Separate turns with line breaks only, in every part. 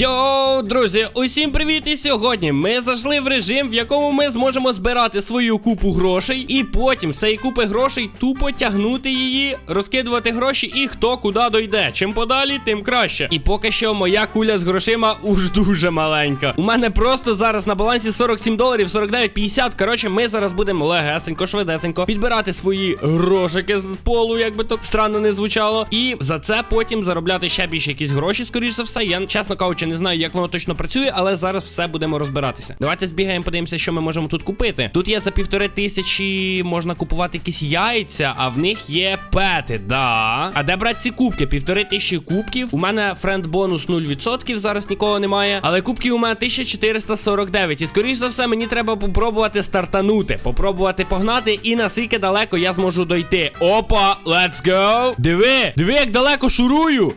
Йоу, друзі, усім привіт! І сьогодні ми зайшли в режим, в якому ми зможемо збирати свою купу грошей, і потім з цієї купи грошей тупо тягнути її, розкидувати гроші, і хто куди дойде. Чим подалі, тим краще. І поки що моя куля з грошима уж дуже маленька. У мене просто зараз на балансі 47 доларів, 49,50. Коротше, ми зараз будемо легесенько, швидесенько підбирати свої грошики з полу, як би то странно не звучало. І за це потім заробляти ще більше якісь гроші, скоріш за все. Я чесно кажучи, не знаю, як воно точно працює, але зараз все будемо розбиратися. Давайте збігаємо, подивимося, що ми можемо тут купити. Тут є за півтори тисячі можна купувати якісь яйця, а в них є пети. Да. А де брати ці кубки? Півтори тисячі кубків. У мене френд бонус 0%, зараз нікого немає. Але кубків у мене 1449. І скоріш за все, мені треба попробувати стартанути, попробувати погнати, і наскільки далеко я зможу дойти. Опа, let's go! Диви, диви, як далеко шурую.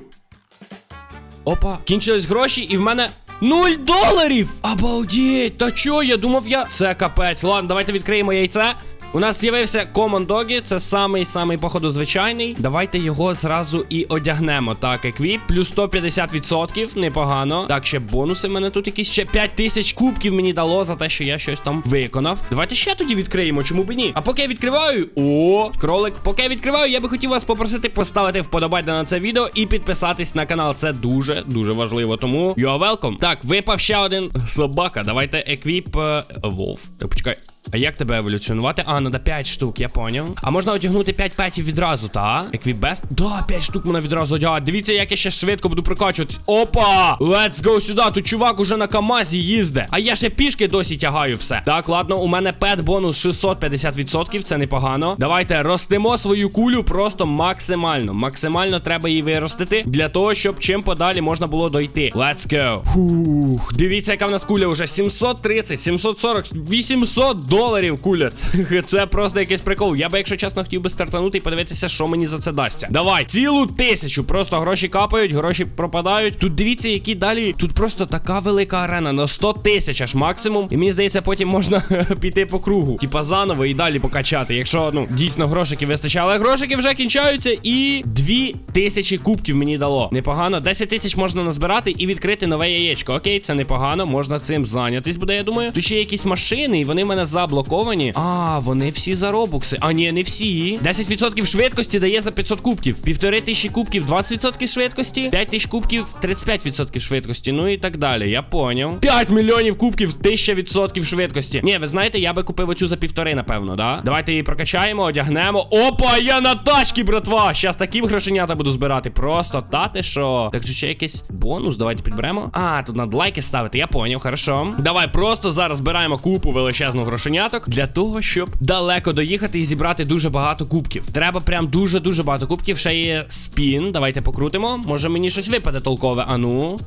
Опа, кінчились гроші, і в мене. Нуль доларів! Обалдеть! Та чо? Я думав, я. Це капець. Ладно, давайте відкриємо яйце. У нас з'явився Common Doggy, це самий самий, походу, звичайний. Давайте його зразу і одягнемо. Так, еквіп, плюс 150%, непогано. Так, ще бонуси в мене тут якісь ще 5000 кубків мені дало за те, що я щось там виконав. Давайте ще тоді відкриємо, чому б ні? А поки я відкриваю. О, кролик, поки я відкриваю, я би хотів вас попросити поставити вподобайку на це відео і підписатись на канал. Це дуже дуже важливо. Тому you are welcome. Так, випав ще один собака. Давайте еквіп Вовк. Так, почекай. А як тебе еволюціонувати? А, надо 5 штук, я поняв. А можна одягнути 5 петів відразу, та? Еквібест? Да, 5 штук можна відразу одягати. Дивіться, як я ще швидко буду прокачувати. Опа! Let's go сюди. Тут чувак уже на Камазі їзде. А я ще пішки досі тягаю все. Так, ладно, у мене пет бонус 650%, це непогано. Давайте ростимо свою кулю просто максимально. Максимально треба її виростити для того, щоб чим подалі можна було дойти. Let's go. Фух, дивіться, яка в нас куля вже 730, 740, 800 доларів куля. Це, просто якийсь прикол. Я би, якщо чесно, хотів би стартанути і подивитися, що мені за це дасться. Давай, цілу тисячу. Просто гроші капають, гроші пропадають. Тут дивіться, які далі. Тут просто така велика арена на 100 тисяч аж максимум. І мені здається, потім можна піти по кругу. Типа заново і далі покачати. Якщо ну дійсно грошики вистачає. Але грошики вже кінчаються. І 2 тисячі кубків мені дало. Непогано. 10 тисяч можна назбирати і відкрити нове яєчко. Окей, це непогано. Можна цим зайнятись, буде, я думаю. Тут ще якісь машини, і вони в мене заблоковані. А, вони всі за робукси. А, ні, не всі. 10% швидкості дає за 500 кубків. Півтори тисячі кубків, 20% швидкості. 5 тисяч кубків, 35% швидкості. Ну і так далі. Я поняв. 5 мільйонів кубків, 1000% швидкості. Ні, ви знаєте, я би купив оцю за півтори, напевно, да? Давайте її прокачаємо, одягнемо. Опа, я на тачці, братва! Щас такі грошенята буду збирати. Просто та ти що? Так тут ще якийсь бонус. Давайте підберемо. А, тут надо лайки ставити, я поняв, хорошо. Давай просто зараз збираємо купу величезну грошеняток для того, щоб далеко доїхати і зібрати дуже багато кубків. Треба прям дуже-дуже багато кубків. Ще є спін. Давайте покрутимо. Може мені щось випаде толкове. Ану.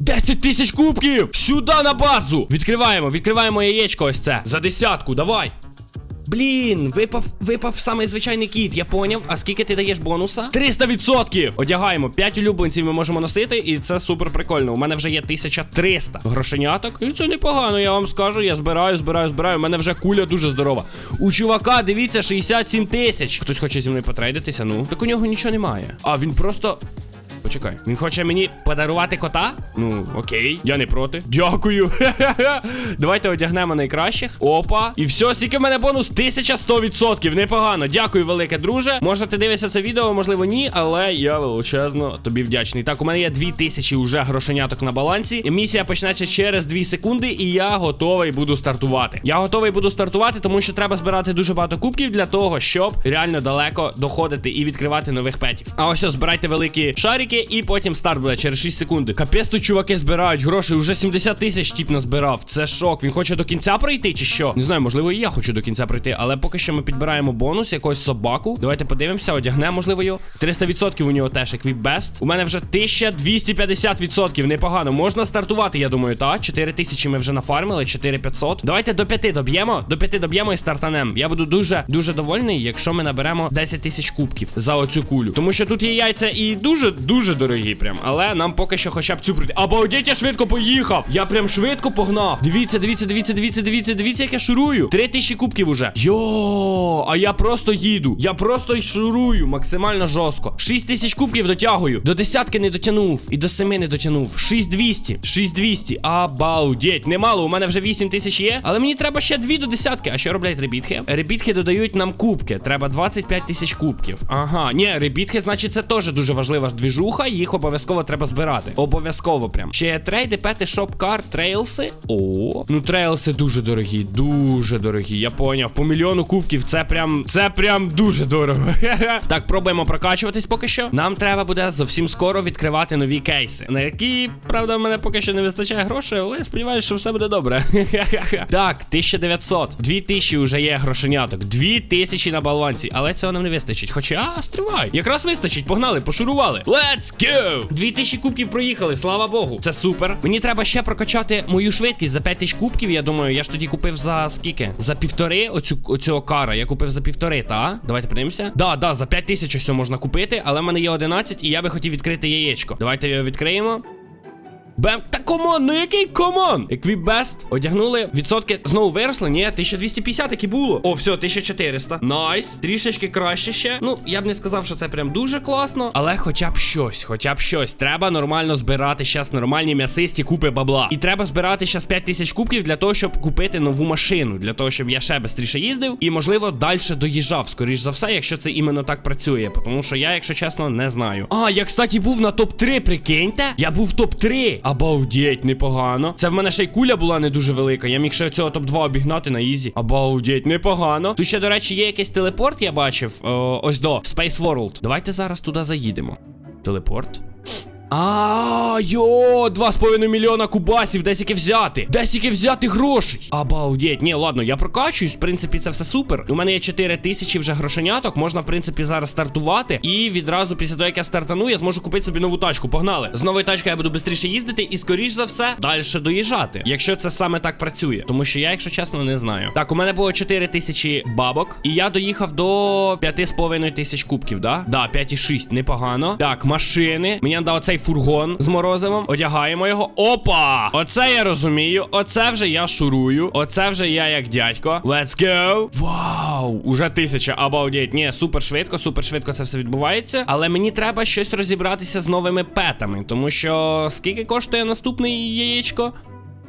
10 тисяч кубків! Сюди на базу! Відкриваємо, відкриваємо яєчко ось це. За десятку, давай. Блін, випав, випав самий звичайний кіт, я поняв. А скільки ти даєш бонуса? 300%! Одягаємо. 5 улюбленців ми можемо носити, і це супер прикольно. У мене вже є 1300 грошеняток. І це непогано, я вам скажу. Я збираю, збираю, збираю. У мене вже куля дуже здорова. У чувака, дивіться, 67 тисяч. Хтось хоче зі мною потрейдитися, ну. Так у нього нічого немає. А він просто. Почекай, він хоче мені подарувати кота? Ну, окей, я не проти. Дякую. Давайте одягнемо найкращих. Опа. І все, скільки в мене бонус 1100%. Непогано. Дякую, велике друже. Може, ти дивишся це відео, можливо, ні, але я величезно тобі вдячний. Так, у мене є 2000 уже грошеняток на балансі. Місія почнеться через 2 секунди, і я готовий буду стартувати. Я готовий буду стартувати, тому що треба збирати дуже багато кубків для того, щоб реально далеко доходити і відкривати нових петів. А ось, ось збирайте великі шарики, і потім старт буде через 6 секунд. Капець тут чуваки збирають гроші. Уже 70 тисяч тіп назбирав. Це шок. Він хоче до кінця пройти, чи що? Не знаю, можливо, і я хочу до кінця пройти, але поки що ми підбираємо бонус, якогось собаку. Давайте подивимося, одягнемо, можливо, його. 300% у нього теж еквіп бест. У мене вже 1250%. Непогано. Можна стартувати, я думаю, та 4 тисячі ми вже нафармили, 4500. Давайте до 5 доб'ємо. До 5 доб'ємо і стартанем. Я буду дуже дуже довольний, якщо ми наберемо 10 тисяч кубків за оцю кулю. Тому що тут є яйця і дуже дуже дуже дорогі прям. Але нам поки що хоча б цю пройти. Обалдеть, я швидко поїхав. Я прям швидко погнав. Дивіться, дивіться, дивіться, дивіться, дивіться, дивіться, як я шурую. Три тисячі кубків уже. Йо, а я просто їду. Я просто й шурую максимально жорстко. Шість тисяч кубків дотягую. До десятки не дотягнув. І до семи не дотягнув. 6200. 6200. Обалдеть. Немало. У мене вже 8 тисяч є. Але мені треба ще дві до десятки. А що роблять ребітки? Ребітки додають нам кубки. Треба 25 тисяч кубків. Ага, ні, ребітки, значить, це теж дуже важлива двіжуха. Їх обов'язково треба збирати. Обов'язково прям. Ще трейди, пети, шоп, кар, трейлси. О, ну трейлси дуже дорогі, дуже дорогі. Я поняв. По мільйону кубків це прям. Це прям дуже дорого. так, пробуємо прокачуватись поки що. Нам треба буде зовсім скоро відкривати нові кейси. На які, правда, в мене поки що не вистачає грошей, але я сподіваюся, що все буде добре. так, 1900. 2000 вже є грошеняток. 2000 на балансі. Але цього нам не вистачить. Хоча, стривай. Якраз вистачить. Погнали, пошурували. Let's go! 2000 кубків проїхали, слава Богу. Це супер. Мені треба ще прокачати мою швидкість за 5000 кубків. Я думаю, я ж тоді купив за скільки? За півтори оцю, оцього кара. Я купив за півтори, та? Давайте подивимося. Да, да, за 5000 ось можна купити, але в мене є 11 і я би хотів відкрити яєчко. Давайте його відкриємо. Бем, та комон, ну який комон? Еквіп Бест. Одягнули. Відсотки знову виросли. Ні, 1250 як і було. О, все, 1400. Найс. Трішечки краще ще. Ну, я б не сказав, що це прям дуже класно. Але хоча б щось, хоча б щось. Треба нормально збирати щас нормальні м'ясисті купи бабла. І треба збирати щас 5000 кубків для того, щоб купити нову машину. Для того, щоб я ще швидше їздив. І, можливо, далі доїжджав. Скоріш за все, якщо це іменно так працює. Тому що я, якщо чесно, не знаю. А, я, кстати, був на топ-3, прикиньте. Я був топ-3. Обалдеть, непогано. Це в мене ще й куля була не дуже велика. Я міг ще цього топ-2 обігнати на ізі. Обалдеть, непогано. Тут ще, до речі, є якийсь телепорт, я бачив. О, ось до Space World. Давайте зараз туди заїдемо. Телепорт. А, йо, 2,5 мільйона кубасів, десь яке взяти. Десь яке взяти грошей. Обалдеть. Ні, ладно, я прокачуюсь. В принципі, це все супер. У мене є 4 тисячі вже грошеняток. Можна, в принципі, зараз стартувати. І відразу після того, як я стартану, я зможу купити собі нову тачку. Погнали. З новою тачкою я буду швидше їздити і, скоріш за все, далі доїжджати. Якщо це саме так працює. Тому що я, якщо чесно, не знаю. Так, у мене було 4 тисячі бабок. І я доїхав до 5,5 тисяч кубків, да? Да, 5,6, непогано. Так, машини. Мені надав оцей фургон з морозивом. Одягаємо його. Опа! Оце я розумію. Оце вже я шурую. Оце вже я як дядько. Let's go. Вау! Уже тисяча. Обалдеть. Ні, супер швидко, супер швидко це все відбувається. Але мені треба щось розібратися з новими петами. Тому що скільки коштує наступний яєчко?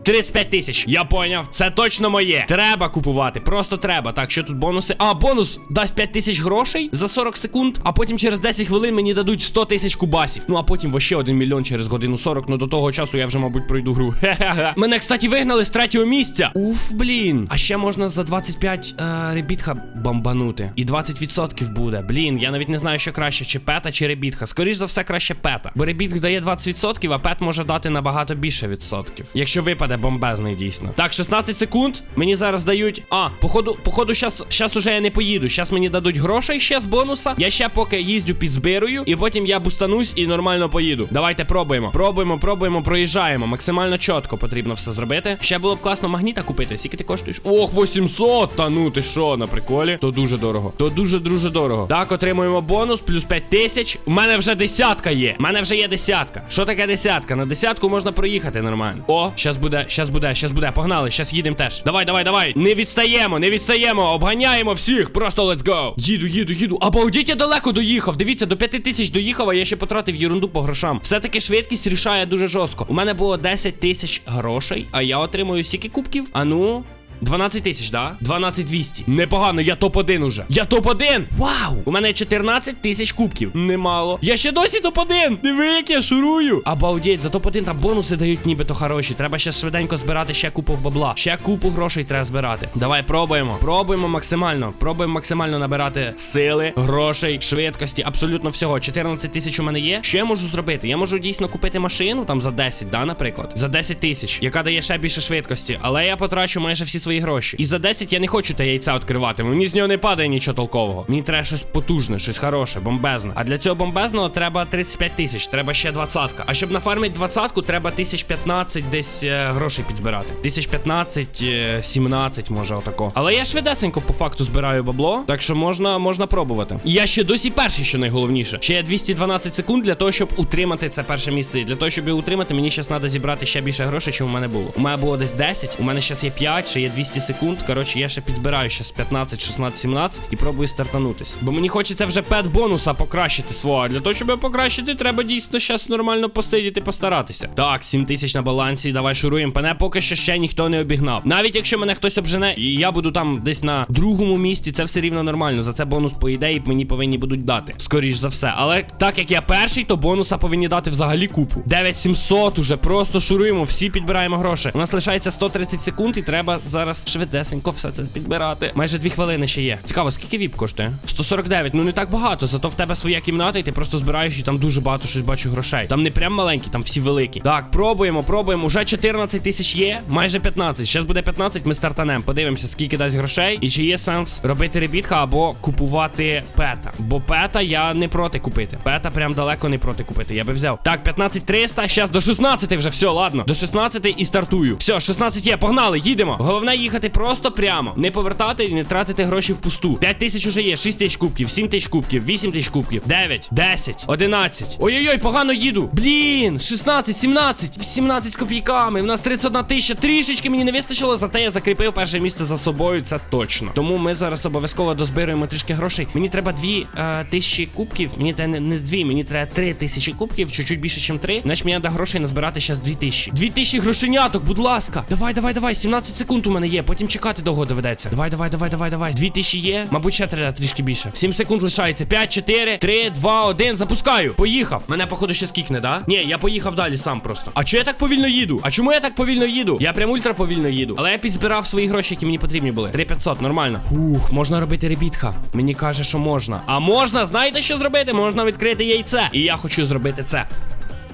35 тисяч. Я поняв, це точно моє. Треба купувати, просто треба. Так, що тут бонуси? А, бонус дасть 5 тисяч грошей за 40 секунд, а потім через 10 хвилин мені дадуть 100 тисяч кубасів. Ну а потім вообще 1 мільйон через годину 40. Ну до того часу я вже, мабуть, пройду гру. Хе-хе-хе. Мене, кстати, вигнали з третього місця. Уф, блін. А ще можна за 25 е, ребітха бомбанути. І 20% буде. Блін, я навіть не знаю, що краще, чи пета, чи ребітха. Скоріш за все, краще пета. Бо ребітх дає 20%, а пет може дати набагато більше відсотків. Якщо випаде бомбезний, дійсно. Так, 16 секунд. Мені зараз дають. А, походу, походу, щас, щас уже я не поїду. Щас мені дадуть грошей ще з бонуса. Я ще поки їздю підзбирую, і потім я бустанусь і нормально поїду. Давайте пробуємо. Пробуємо, пробуємо, проїжджаємо. Максимально чітко потрібно все зробити. Ще було б класно магніта купити. Скільки ти коштуєш? Ох, 800! Та ну ти що, на приколі? То дуже дорого. То дуже дуже дорого. Так, отримуємо бонус, плюс 5 тисяч. У мене вже десятка є. У мене вже є десятка. Що таке десятка? На десятку можна проїхати нормально. О, щас буде, щас буде, щас буде. Погнали, щас їдемо теж. Давай, давай, давай. Не відстаємо, не відстаємо. Обганяємо всіх. Просто let's go. Їду, їду, їду. Обалдіть, я далеко доїхав. Дивіться, до 5 тисяч доїхав, а я ще потратив єрунду по грошам. Все-таки швидкість рішає дуже жорстко. У мене було 10 тисяч грошей, а я отримую стільки кубків. А ну. 12 тисяч, да? 12 200. Непогано, я топ-1 уже. Я топ-1! Вау! У мене 14 тисяч кубків. Немало. Я ще досі топ-1! Диви, як я шурую. Обалдеть, за топ-1 там бонуси дають нібито хороші. Треба ще швиденько збирати ще купу бабла. Ще купу грошей треба збирати. Давай пробуємо. Пробуємо максимально. Пробуємо максимально набирати сили, грошей, швидкості, абсолютно всього. 14 тисяч у мене є. Що я можу зробити? Я можу дійсно купити машину там за 10, да, наприклад. За 10 тисяч, яка дає ще більше швидкості. Але я потрачу майже всі свої гроші. І за 10 я не хочу те яйця відкривати. Мені з нього не падає нічого толкового. Мені треба щось потужне, щось хороше, бомбезне. А для цього бомбезного треба 35 тисяч, треба ще двадцятка. А щоб нафармити двадцятку, треба тисяч 15 десь е, грошей підзбирати. Тисяч 15, е, 17, може, отако. Але я швидесенько по факту збираю бабло, так що можна, можна пробувати. І я ще досі перший, що найголовніше. Ще є 212 секунд для того, щоб утримати це перше місце. І для того, щоб його утримати, мені зараз треба зібрати ще більше грошей, чим у мене було. У мене було десь 10, у мене зараз є 5, ще є 200 секунд. Коротше, я ще підзбираю щас 15, 16, 17 і пробую стартанутись. Бо мені хочеться вже пет бонуса покращити свого. Для того, щоб покращити, треба дійсно щас нормально посидіти, постаратися. Так, 7 тисяч на балансі. Давай шуруємо. Мене поки що ще ніхто не обігнав. Навіть якщо мене хтось обжене, і я буду там десь на другому місці, це все рівно нормально. За це бонус, по ідеї, мені повинні будуть дати. Скоріш за все. Але так як я перший, то бонуса повинні дати взагалі купу. 9700 уже просто шуруємо, всі підбираємо гроші. У нас лишається 130 секунд, і треба зараз швидесенько все це підбирати. Майже 2 хвилини ще є. Цікаво, скільки віп коштує? 149, ну не так багато. Зато в тебе своя кімната, і ти просто збираєш і там дуже багато щось бачу грошей. Там не прям маленькі, там всі великі. Так, пробуємо, пробуємо. Уже 14 тисяч є, майже 15. Зараз буде 15, ми стартанем. Подивимося, скільки дасть грошей, і чи є сенс робити ребітка або купувати пета. Бо пета я не проти купити. Пета прям далеко не проти купити. Я би взяв. Так, 15 300, зараз до 16 вже, все, ладно. До 16 і стартую. Все, 16 є, погнали, їдемо. Головне їхати просто прямо. Не повертати і не тратити гроші впусту. 5 тисяч уже є, 6 тисяч кубків, 7 тисяч кубків, 8 тисяч кубків, 9, 10, 11. Ой-ой-ой, погано їду. Блін, 16, 17, 17 з копійками. У нас 31 тисяча. Трішечки мені не вистачило, зате я закріпив перше місце за собою, це точно. Тому ми зараз обов'язково дозбируємо трішки грошей. Мені треба 2 е, тисячі кубків. Мені треба не, не 2, мені треба 3 тисячі кубків, чуть-чуть більше, ніж 3. Значить, мені треба грошей назбирати зараз 2 тисячі. 2 тисячі грошеняток, будь ласка. Давай, давай, давай. 17 секунд у мене є. Потім чекати довго доведеться. Давай, давай, давай, давай, давай. 2 тисячі є. Мабуть, ще треба трішки більше. 7 секунд лишається. 5, 4, 3, 2, 1. Запускаю. Поїхав. Мене, походу, ще скікне, да? Ні, я поїхав далі сам просто. А чого я так повільно їду? А чому я так повільно їду? Я прям ультра повільно їду. Але я підзбирав свої гроші, які мені потрібні були. 3500, нормально. Ух, можна робити ребітха. Мені каже, що можна. А можна, знаєте, що зробити? Можна відкрити яйце. І я хочу зробити це.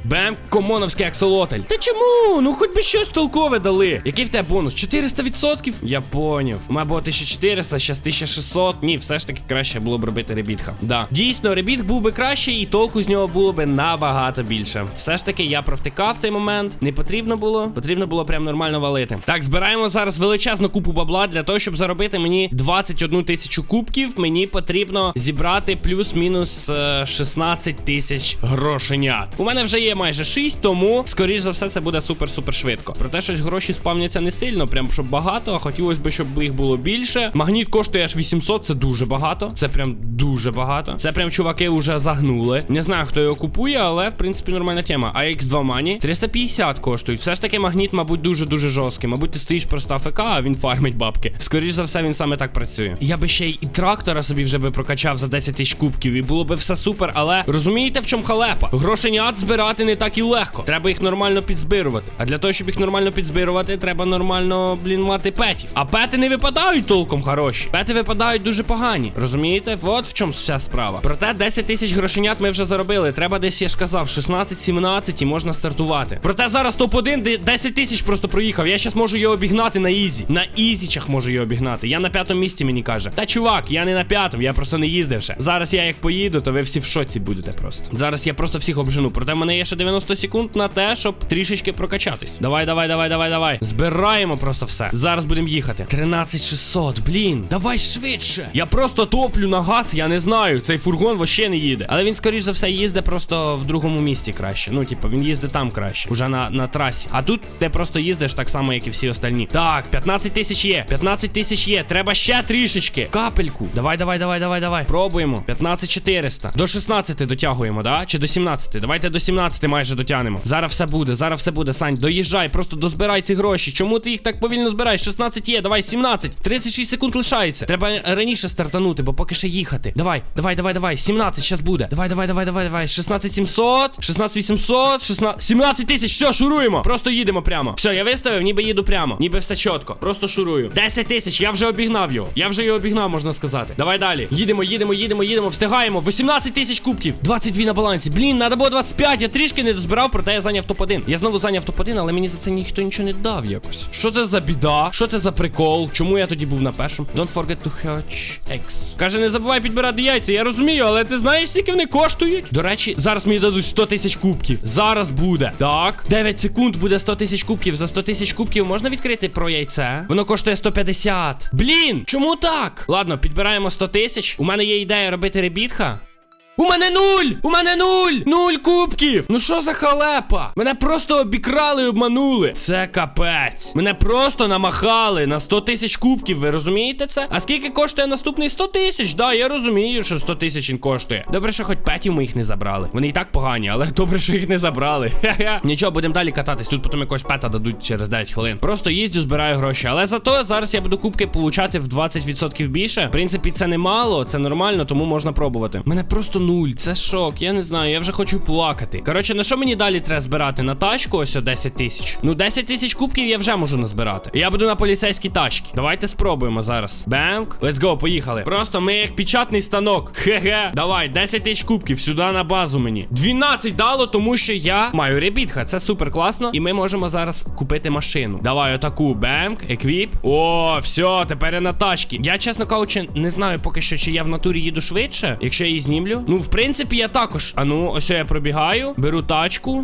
Бем, комоновський аксолотль. Та чому? Ну хоч би щось толкове дали. Який в тебе бонус? 400%? Я поняв. Має було 1400, щас 1600. Ні, все ж таки краще було б робити ребітха. Да. Дійсно, ребіт був би кращий, і толку з нього було би набагато більше. Все ж таки, я провтикав цей момент. Не потрібно було. Потрібно було прям нормально валити. Так, збираємо зараз величезну купу бабла для того, щоб заробити мені 21 тисячу кубків. Мені потрібно зібрати плюс-мінус е, 16 тисяч грошенят. У мене вже є майже 6, тому, скоріш за все, це буде супер-супер швидко. Проте щось гроші спавняться не сильно, прям щоб багато, а хотілося б, щоб їх було більше. Магніт коштує аж 800, це дуже багато. Це прям дуже багато. Це прям чуваки вже загнули. Не знаю, хто його купує, але в принципі нормальна тема. А X2 Money 350 коштують. Все ж таки, магніт, мабуть, дуже-дуже жорсткий. Мабуть, ти стоїш просто АФК, а він фармить бабки. Скоріш за все, він саме так працює. Я би ще й і трактора собі вже би прокачав за 10 тисяч кубків, і було би все супер, але розумієте, в чому халепа? Грошенят збирати не так і легко. Треба їх нормально підзбирувати. А для того, щоб їх нормально підзбирувати, треба нормально, блін, мати петів. А пети не випадають толком хороші. Пети випадають дуже погані. Розумієте? От в чому вся справа. Проте 10 тисяч грошенят ми вже заробили. Треба десь, я ж казав, 16-17 і можна стартувати. Проте зараз топ-1 де 10 тисяч просто проїхав. Я зараз можу його обігнати на ізі. На ізічах можу його обігнати. Я на п'ятому місці мені каже. Та чувак, я не на п'ятому, я просто не їздив ще. Зараз я як поїду, то ви всі в шоці будете просто. Зараз я просто всіх обжену. Проте в мене є ще 90 секунд на те, щоб трішечки прокачатись. Давай, давай, давай, давай, давай. Збираємо просто все. Зараз будемо їхати. 13600, блін, давай швидше. Я просто топлю на газ, я не знаю. Цей фургон вообще не їде. Але він, скоріш за все, їздить просто в другому місці краще. Ну, типу, він їздить там краще. Уже на, на трасі. А тут ти просто їздиш так само, як і всі остальні. Так, 15 тисяч є. 15 тисяч є. Треба ще трішечки. Капельку. Давай, давай, давай, давай, давай. Пробуємо. 15400. До 16 дотягуємо, да? Чи до 17? Давайте до 17 майже дотягнемо. Зараз все буде, зараз все буде. Сань, доїжджай, просто дозбирай ці гроші. Чому ти їх так повільно збираєш? 16 є, давай, 17. 36 секунд лишається. Треба раніше стартанути, бо поки ще їхати. Давай, давай, давай, давай. 17 щас буде. Давай, давай, давай, давай, давай. 16 700, 16 800, 16... 17 тисяч, все, шуруємо. Просто їдемо прямо. Все, я виставив, ніби їду прямо. Ніби все чітко. Просто шурую. 10 тисяч, я вже обігнав його. Я вже його обігнав, можна сказати. Давай далі. Їдемо, їдемо, їдемо, їдемо. Встигаємо. 18 тисяч кубків. 22 на балансі. Блін, треба було 25. Я трішки трішки не дозбирав, проте я зайняв топ-1. Я знову зайняв топ-1, але мені за це ніхто нічого не дав якось. Що це за біда? Що це за прикол? Чому я тоді був на першому? Don't forget to hatch eggs. Каже, не забувай підбирати яйця. Я розумію, але ти знаєш, скільки вони коштують? До речі, зараз мені дадуть 100 тисяч кубків. Зараз буде. Так, 9 секунд буде 100 тисяч кубків. За 100 тисяч кубків можна відкрити про яйце? Воно коштує 150. Блін, чому так? Ладно, підбираємо 100 тисяч. У мене є ідея робити ребітха. У мене нуль! У мене нуль! Нуль кубків! Ну що за халепа? Мене просто обікрали і обманули. Це капець. Мене просто намахали на 100 тисяч кубків. Ви розумієте це? А скільки коштує наступний 100 тисяч? Да, я розумію, що 100 тисяч він коштує. Добре, що хоч петів ми їх не забрали. Вони і так погані, але добре, що їх не забрали. Хе-хе. Нічого, будемо далі кататись. Тут потім якогось пета дадуть через 9 хвилин. Просто їздю, збираю гроші. Але зато зараз я буду кубки получати в 20% більше. В принципі, це немало, це нормально, тому можна пробувати. Мене просто нуль. Це шок. Я не знаю, я вже хочу плакати. Коротше, на що мені далі треба збирати? На тачку ось о 10 тисяч. Ну, 10 тисяч кубків я вже можу назбирати. Я буду на поліцейській тачці. Давайте спробуємо зараз. Бемк. Let's go, поїхали. Просто ми як печатний станок. Хе-хе. Давай, 10 тисяч кубків сюди на базу мені. 12 дало, тому що я маю ребітха. Це супер класно. І ми можемо зараз купити машину. Давай, отаку. Бемк, еквіп. О, все, тепер я на тачці. Я, чесно кажучи, не знаю поки що, чи я в натурі їду швидше, якщо я її знімлю. Ну, в принципі, я також. А ну, ось я пробігаю, беру тачку.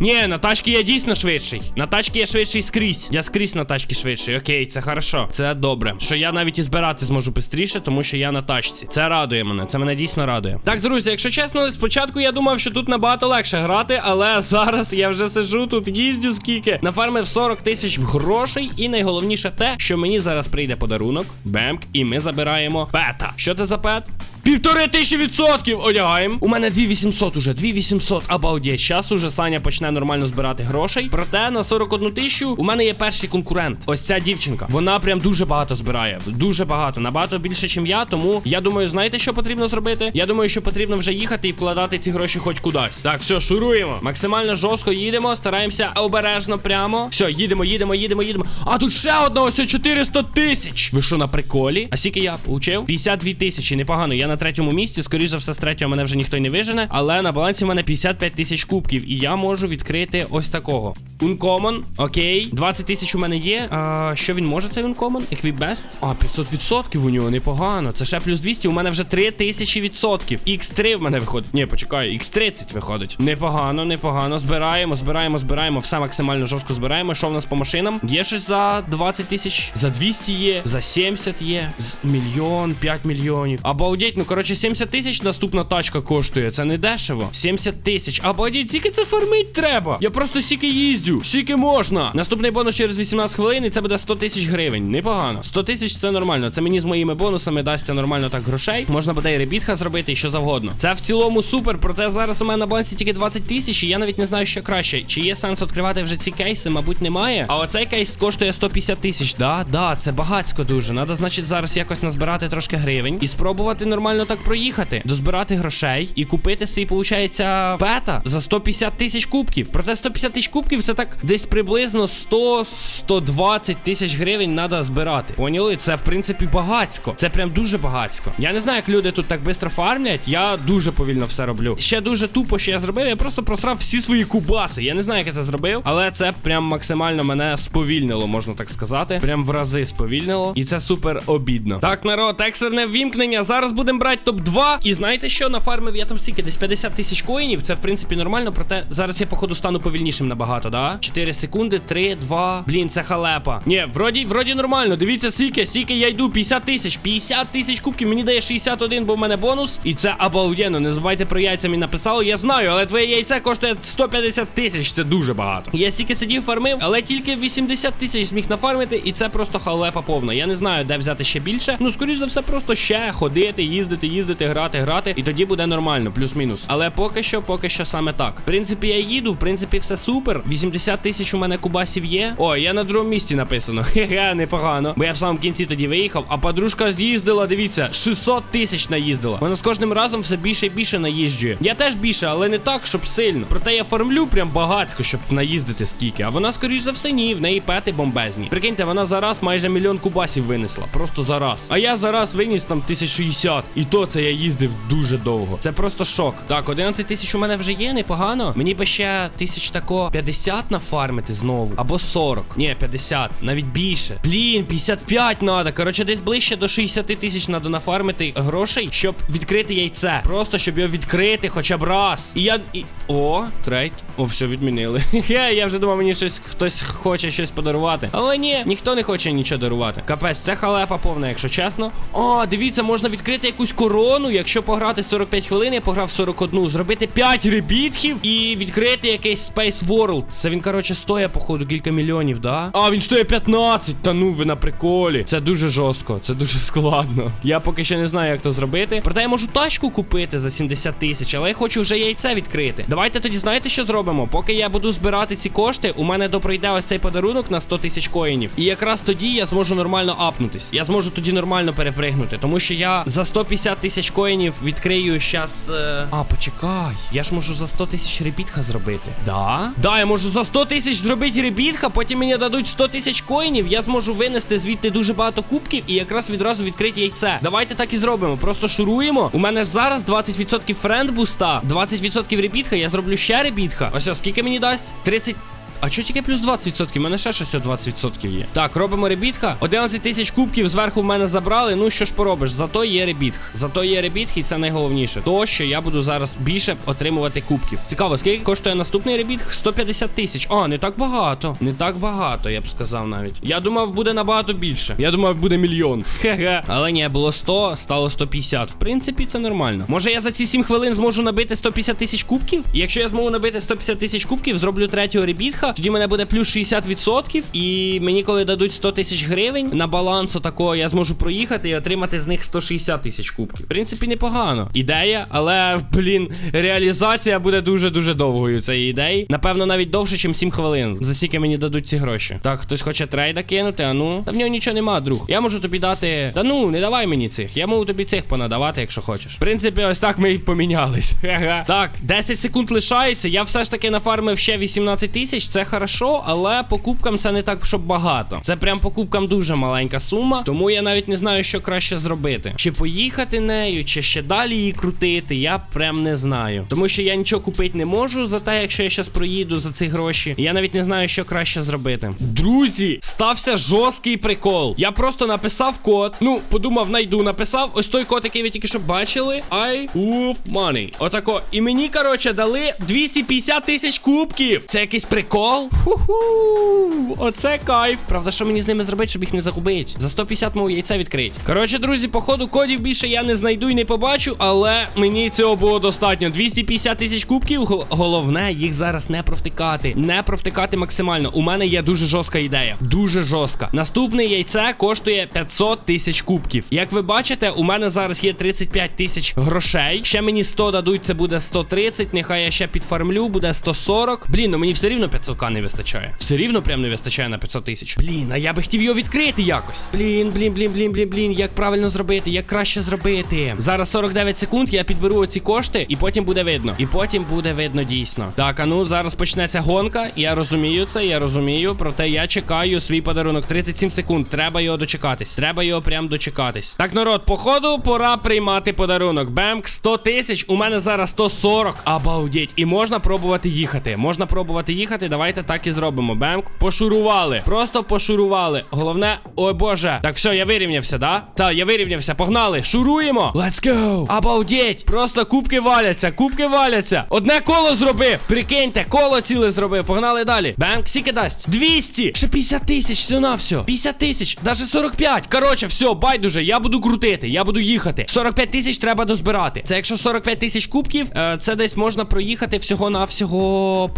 Ні, на тачці я дійсно швидший. На тачці я швидший скрізь. Я скрізь на тачці швидший. Окей, це хорошо. Це добре. Що я навіть і збирати зможу швидше, тому що я на тачці. Це радує мене. Це мене дійсно радує. Так, друзі, якщо чесно, спочатку я думав, що тут набагато легше грати, але зараз я вже сиджу тут, їздю скільки. Нафармив 40 тисяч грошей. І найголовніше те, що мені зараз прийде подарунок. Бемк, і ми забираємо пета. Що це за пет? Півтори тисячі відсотків одягаємо. У мене 2800 уже, 2800, обалдеть. Щас уже Саня почне нормально збирати грошей. Проте на 41 тисячу у мене є перший конкурент. Ось ця дівчинка. Вона прям дуже багато збирає. Дуже багато, набагато більше, ніж я. Тому я думаю, знаєте, що потрібно зробити? Я думаю, що потрібно вже їхати і вкладати ці гроші хоч кудись. Так, все, шуруємо. Максимально жорстко їдемо, стараємося обережно прямо. Все, їдемо, їдемо, їдемо, їдемо. А тут ще одна, ось 400 тисяч. Ви що на приколі? А скільки я получив? 52 тисячі. Непогано. Я на третьому місці. Скоріше за все, з третього мене вже ніхто не вижене. Але на балансі в мене 55 тисяч кубків. І я можу відкрити ось такого. Uncommon, окей. 20 тисяч у мене є. А, що він може, цей Uncommon? Equibest? А, 500% у нього непогано. Це ще плюс 200. У мене вже 3000 відсотків. X3 в мене виходить. Ні, почекай, X30 виходить. Непогано, непогано. Збираємо, збираємо, збираємо. Все максимально жорстко збираємо. Що в нас по машинам? Є щось за 20 тисяч, за 200 є, за 70 є, з мільйон, 5 мільйонів. Обалдеть, ну коротше, 70 тисяч наступна тачка коштує. Це не дешево. 70 тисяч. Обалдеть, скільки це фармить треба? Я просто сіки їздю. Сіки можна. Наступний бонус через 18 хвилин, і це буде 100 тисяч гривень. Непогано. 100 тисяч це нормально. Це мені з моїми бонусами дасться нормально так грошей. Можна буде і ребітха зробити, і що завгодно. Це в цілому супер. Проте зараз у мене на балансі тільки 20 тисяч, і я навіть не знаю, що краще. Чи є сенс відкривати вже ці кейси? Мабуть, немає. А оцей кейс коштує 150 тисяч. Да, да, це багацько дуже. Надо, значить, зараз якось назбирати трошки гривень і спробувати нормально так проїхати, дозбирати грошей і купити свій, виходить, пета за 150 тисяч кубків. Проте 150 тисяч кубків це так десь приблизно 100-120 тисяч гривень треба збирати. Поняли? Це в принципі багацько. Це прям дуже багацько. Я не знаю, як люди тут так швидко фармлять. Я дуже повільно все роблю. Ще дуже тупо, що я зробив. Я просто просрав всі свої кубаси. Я не знаю, як я це зробив, але це прям максимально мене сповільнило, можна так сказати. Прям в рази сповільнило. І це супер обідно. Так, народ, екстерне ввімкнення. Зараз будемо брати топ-2. І знаєте що? Нафармив я там стільки, десь 50 тисяч коїнів. Це в принципі нормально, проте зараз я, походу, стану повільнішим набагато, да? 4 секунди, 3, 2. Блін, це халепа. Ні, вроді, вроді нормально. Дивіться, скільки, скільки я йду. 50 тисяч. 50 тисяч кубків. Мені дає 61, бо в мене бонус. І це обалденно. Не забувайте про яйця мені написало. Я знаю, але твоє яйце коштує 150 тисяч. Це дуже багато. Я стільки сидів, фармив, але тільки 80 тисяч зміг нафармити, і це просто халепа повна. Я не знаю, де взяти ще більше. Ну, скоріш за все, просто ще ходити, їздити, їздити, грати, грати. І тоді буде нормально, плюс-мінус. Але поки що, поки що саме так. В принципі, я їду, в принципі, все супер. 60 тисяч у мене кубасів є. О, я на другому місці написано. Хе-хе, непогано. Бо я в самому кінці тоді виїхав, а подружка з'їздила, дивіться, 600 тисяч наїздила. Вона з кожним разом все більше і більше наїжджує. Я теж більше, але не так, щоб сильно. Проте я фармлю прям багацько, щоб наїздити скільки. А вона, скоріш за все, ні, в неї пети бомбезні. Прикиньте, вона зараз майже мільйон кубасів винесла. Просто зараз. А я зараз виніс там 1060. І то це я їздив дуже довго. Це просто шок. Так, 11 тисяч у мене вже є, непогано. Мені би ще тисяч тако 50 нафармити знову. Або 40. Ні, 50, навіть більше. Блін, 55 надо. Коротше, десь ближче до 60 тисяч треба нафармити грошей, щоб відкрити яйце. Просто щоб його відкрити хоча б раз. І я. І... О, трейд. О, все відмінили. Хе, я вже думав, мені щось хтось хоче щось подарувати. Але ні, ніхто не хоче нічого дарувати. Капець, це халепа повна, якщо чесно. О, дивіться, можна відкрити якусь корону, якщо пограти 45 хвилин, я пограв 41, зробити 5 ребітків і відкрити якийсь Space World. Це він, коротше, стоїть, походу, кілька мільйонів, да? А, він стоїть 15. Та ну ви на приколі. Це дуже жорстко, це дуже складно. Я поки ще не знаю, як то зробити. Проте я можу тачку купити за 70 тисяч, але я хочу вже яйце відкрити. Давайте тоді знаєте, що зробимо? Поки я буду збирати ці кошти, у мене допройде ось цей подарунок на 100 тисяч коїнів. І якраз тоді я зможу нормально апнутись. Я зможу тоді нормально перепригнути. Тому що я за 150 тисяч коїнів відкрию щас. Е... А, почекай. Я ж можу за 100 тисяч ребітха зробити. Да? Да, я можу за 100 тисяч зробити ребітха, потім мені дадуть 100 тисяч коїнів. Я зможу винести звідти дуже багато кубків і якраз відразу відкрити яйце. Давайте так і зробимо. Просто шуруємо. У мене ж зараз 20% френдбуста, 20% ребітха. Я зроблю ще ребітха. Ось, ось скільки мені дасть? 30. А чого тільки плюс 20%? У мене ще щось 20% є. Так, робимо ребітха. 11 тисяч кубків зверху в мене забрали. Ну що ж поробиш? Зато є ребітх. Зато є ребітх, і це найголовніше. То, що я буду зараз більше отримувати кубків. Цікаво, скільки коштує наступний ребітх? 150 тисяч. А, не так багато. Не так багато, я б сказав навіть. Я думав, буде набагато більше. Я думав, буде мільйон. Хе-хе. Але ні, було 100, стало 150. В принципі, це нормально. Може, я за ці 7 хвилин зможу набити 150 тисяч кубків? І якщо я зможу набити 150 тисяч кубків, зроблю третього ребітха. Тоді в мене буде плюс 60%. І мені, коли дадуть 100 тисяч гривень на балансу такого, я зможу проїхати і отримати з них 160 тисяч кубків. В принципі, непогано. Ідея, але, блін, реалізація буде дуже-дуже довгою цієї ідеї. Напевно, навіть довше, ніж 7 хвилин. За скільки мені дадуть ці гроші. Так, хтось хоче трейда кинути, а ну. Та в нього нічого нема, друг. Я можу тобі дати. Та ну, не давай мені цих. Я можу тобі цих понадавати, якщо хочеш. В принципі, ось так ми і помінялись. Так, 10 секунд лишається. Я все ж таки нафармив ще 18 тисяч. Це хорошо, але покупкам це не так, щоб багато. Це прям покупкам дуже маленька сума. Тому я навіть не знаю, що краще зробити. Чи поїхати нею, чи ще далі її крутити. Я прям не знаю. Тому що я нічого купити не можу за те, якщо я зараз проїду за ці гроші. Я навіть не знаю, що краще зробити. Друзі, стався жорсткий прикол. Я просто написав код. Ну, подумав, найду, написав. Ось той код, який ви тільки що бачили. I love money. Отако. І мені, коротше, дали 250 тисяч кубків. Це якийсь прикол? Ху-ху. Оце кайф. Правда, що мені з ними зробити, щоб їх не загубити? За 150 мов яйця відкрить. Коротше, друзі, походу, кодів більше я не знайду і не побачу, але мені цього було достатньо. 250 тисяч кубків. Гол- Головне, їх зараз не провтикати. Не провтикати максимально. У мене є дуже жорстка ідея. Дуже жорстка. Наступне яйце коштує 500 тисяч кубків. Як ви бачите, у мене зараз є 35 тисяч грошей. Ще мені 100 дадуть, це буде 130. Нехай я ще підфармлю, буде 140. Блін, ну мені все рівно 500к не вистачає. Все рівно прям не вистачає на 500 тисяч. Блін, а я би хотів його відкрити якось. Блін, блін, блін, блін, блін, блін. Як правильно зробити, як краще зробити. Зараз 49 секунд, я підберу оці кошти, і потім буде видно. І потім буде видно дійсно. Так, а ну зараз почнеться гонка. Я розумію це, я розумію. Проте я чекаю свій подарунок. 37 секунд. Треба його дочекатись. Треба його прям дочекатись. Так, народ, походу, пора приймати подарунок. Бемк 100 тисяч. У мене зараз 140. Обалдеть. І можна пробувати їхати. Можна пробувати їхати. Давайте так і зробимо. Бемк. Пошурували. Просто пошурували. Головне, ой боже. Так, все, я вирівнявся, да? Так, я вирівнявся. Погнали. Шуруємо. Let's go. Обалдеть. Просто кубки валяться. Кубки валяться. Одне коло зробив. Прикиньте, коло ціле зробив. Погнали далі. Бемк, скільки дасть? 200. Ще 50 тисяч. Все на все. 50 тисяч. Даже 45. Коротше, все, байдуже. Я буду крутити. Я буду їхати. 45 тисяч треба дозбирати. Це якщо 45 тисяч кубків, е, це десь можна проїхати всього на всього.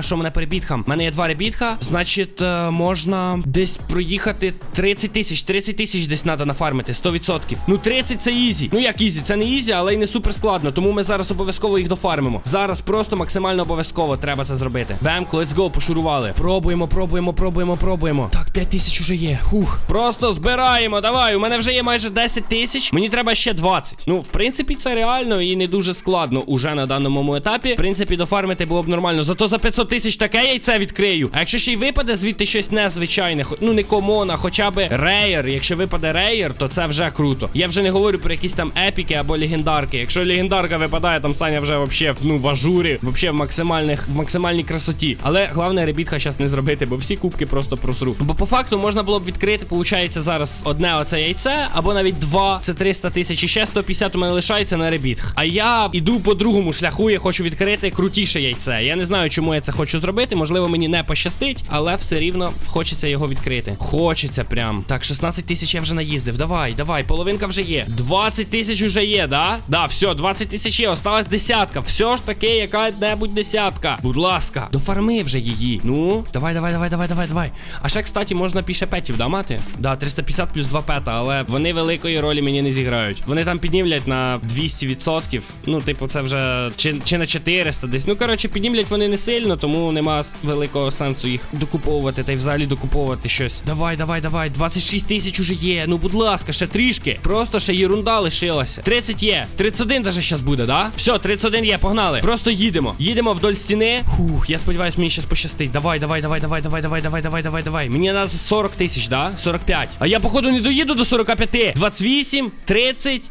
Що мене ребітхам. У мене є два ребітха. Значить, е, можна десь проїхати 30 тисяч. 30 тисяч десь треба нафармити, 100%. Ну 30 це ізі. Ну як ізі, це не ізі, але й не супер складно. Тому ми зараз обов'язково їх дофармимо. Зараз просто максимально обов'язково треба це зробити. Бемк, let's go, пошурували. Пробуємо, пробуємо, пробуємо, пробуємо. Так, 5 тисяч уже є. Хух. Просто збираємо. Давай. У мене вже є майже 10 тисяч. Мені треба ще 20. Ну, в принципі, це реально і не дуже складно уже на даному етапі. В принципі, дофармити було б нормально. Зато за 500 тисяч таке яйце відкрию. А якщо ще й випаде звідти щось незвичайне, ну не комона, хоча б рейер. Якщо випаде рейер, то це вже круто. Я вже не говорю про якісь там епіки або легендарки. Якщо легендарка випадає, там Саня вже вообще ну в ажурі, вообще в максимальних в максимальній красоті. Але головне ребітха зараз не зробити, бо всі кубки просто просру. Бо по факту можна було б відкрити, виходить, зараз одне оце яйце, або навіть два. Це 300 тисяч і ще 150 у мене лишається на ребітх. А я іду по другому шляху. Я хочу відкрити крутіше яйце. Я не знаю, чому я це хочу зробити. Можливо, мені не пощастить, але все рівно хочеться його відкрити. Хочеться прям. Так, 16 тисяч я вже наїздив. Давай, давай, половинка вже є. 20 тисяч уже є, да? Да, все, 20 тисяч є. Осталась десятка. Все ж таки, яка-небудь десятка. Будь ласка, дофарми вже її. Ну, давай, давай, давай, давай, давай, давай. А ще, кстати, можна більше петів, да, мати? Да, 350 плюс 2 пета, але вони великої ролі мені не зіграють. Вони там піднімлять на 200%. Ну, типу, це вже чи, чи на 400 десь. Ну, коротше, піднімлять вони не сильно, тому нема великого сенсу їх докуповувати та й взагалі докуповувати щось. Давай, давай, давай. 26 тисяч уже є. Ну, будь ласка, ще трішки. Просто ще єрунда лишилася. 30 є. 31 даже зараз буде, да? Все, 31 є, погнали. Просто їдемо. Їдемо вдоль стіни. Фух, я сподіваюся, мені щас пощастить. Давай, давай, давай, давай, давай, давай, давай, давай, давай, давай. Мені треба 40 тисяч, да? 45. А я, походу, не доїду до 45. 28, 30.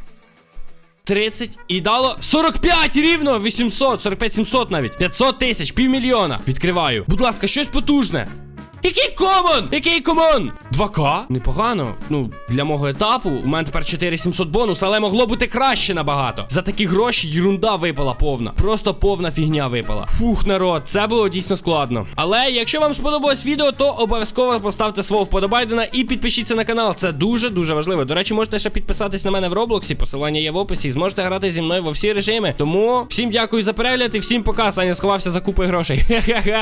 30 і дало 45 рівно 800, 45 700 навіть 500 тисяч, півмільйона. Відкриваю. Будь ласка, щось потужне. Який комон? Який комон? 2К? Непогано. Ну, для мого етапу. У мене тепер 4700 бонус, але могло бути краще набагато. За такі гроші єрунда випала повна. Просто повна фігня випала. Фух, народ, це було дійсно складно. Але якщо вам сподобалось відео, то обов'язково поставте свого вподобайдена і підпишіться на канал. Це дуже-дуже важливо. До речі, можете ще підписатись на мене в Роблоксі. Посилання є в описі. Зможете грати зі мною во всі режими. Тому всім дякую за перегляд і всім пока. Саня сховався за купою грошей. Хе-хе-хе.